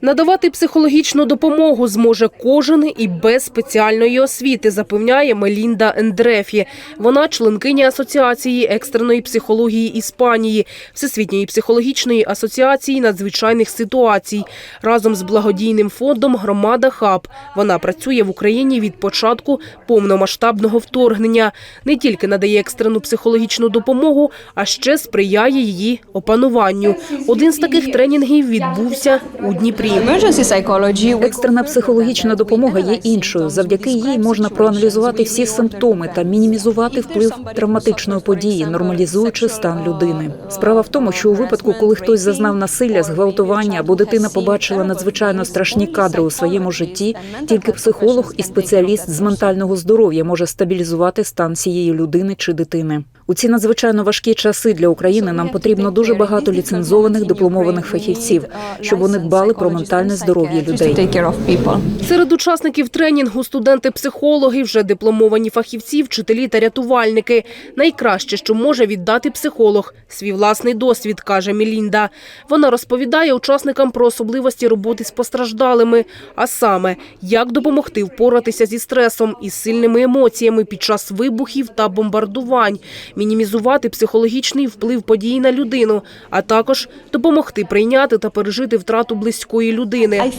Надавати психологічну допомогу зможе кожен і без спеціальної освіти, запевняє Мелінда Ендрефі. Вона членкиня Асоціації екстреної психології Іспанії, Всесвітньої психологічної асоціації надзвичайних ситуацій. Разом з благодійним фондом Громада Хаб. Вона працює в Україні від початку повномасштабного вторгнення. Не тільки надає екстрену психологічну допомогу, а ще сприяє її опануванню. Один з таких тренінгів відбувся у Дніпрі. Екстрена психологічна допомога є іншою. Завдяки їй можна проаналізувати всі симптоми та мінімізувати вплив травматичної події, нормалізуючи стан людини. Справа в тому, що у випадку, коли хтось зазнав насилля, зґвалтування або дитина побачила надзвичайно страшні кадри у своєму житті, тільки психолог і спеціаліст з ментального здоров'я може стабілізувати стан цієї людини чи дитини. У ці надзвичайно важкі часи для України нам потрібно дуже багато ліцензованих дипломованих фахівців, щоб вони дбали про ментальне здоров'я людей. Серед учасників тренінгу студенти-психологи, вже дипломовані фахівці, вчителі та рятувальники. Найкраще, що може віддати психолог – свій власний досвід, каже Мілінда. Вона розповідає учасникам про особливості роботи з постраждалими, а саме, як допомогти впоратися зі стресом і сильними емоціями під час вибухів та бомбардувань, мінімізувати психологічний вплив подій на людину, а також допомогти прийняти та пережити втрату близької людини.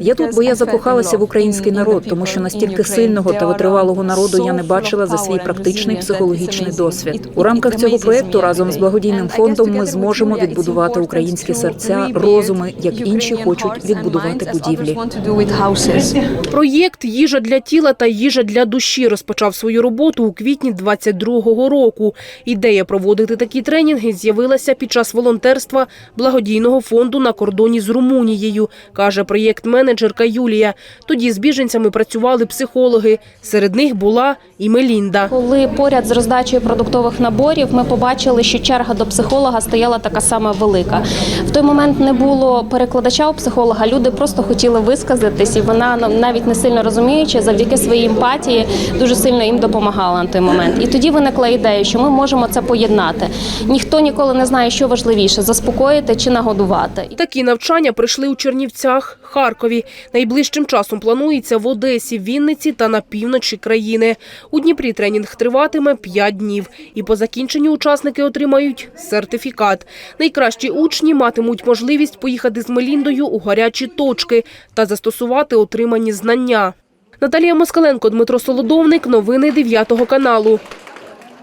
Я тут, бо я закохалася в український народ, тому що настільки сильного та витривалого народу я не бачила за свій практичний психологічний досвід. У рамках цього проекту разом з благодійним фондом ми зможемо відбудувати українські серця, розуми, як інші хочуть відбудувати будівлі. Проєкт Їжа для тіла та їжа для душі розпочав свою роботу у квітні 22-го року. Ідея проводити такі тренінги з'явилася під час волонтерства благодійного фонду на кордоні з Румунією, каже проєкт-менеджерка Юлія. Тоді з біженцями працювали психологи. Серед них була і Мелінда. Коли поряд з роздачею продуктових наборів ми побачили, що черга до психолога стояла така сама велика. В той момент не було перекладача у психолога. Люди просто хотіли висказатись, і вона навіть не сильно розуміючи, завдяки своїй емпатії дуже сильно їм допомагала на той момент. І тоді виникла ідея, що ми можемо це поєднати. Ніхто ніколи не знає, що важливіше заспокоїти чи нагодувати. Такі навчання прийшли у Чернівцях, Харкові. Найближчим часом планується в Одесі, Вінниці та на півночі країни. У Дніпрі тренінг триватиме 5 днів. І по закінченню учасники отримають сертифікат. Найкращі учні матимуть можливість поїхати з Меліндою у гарячі точки та застосувати отримані знання. Наталія Москаленко, Дмитро Солодовник. Новини 9 каналу.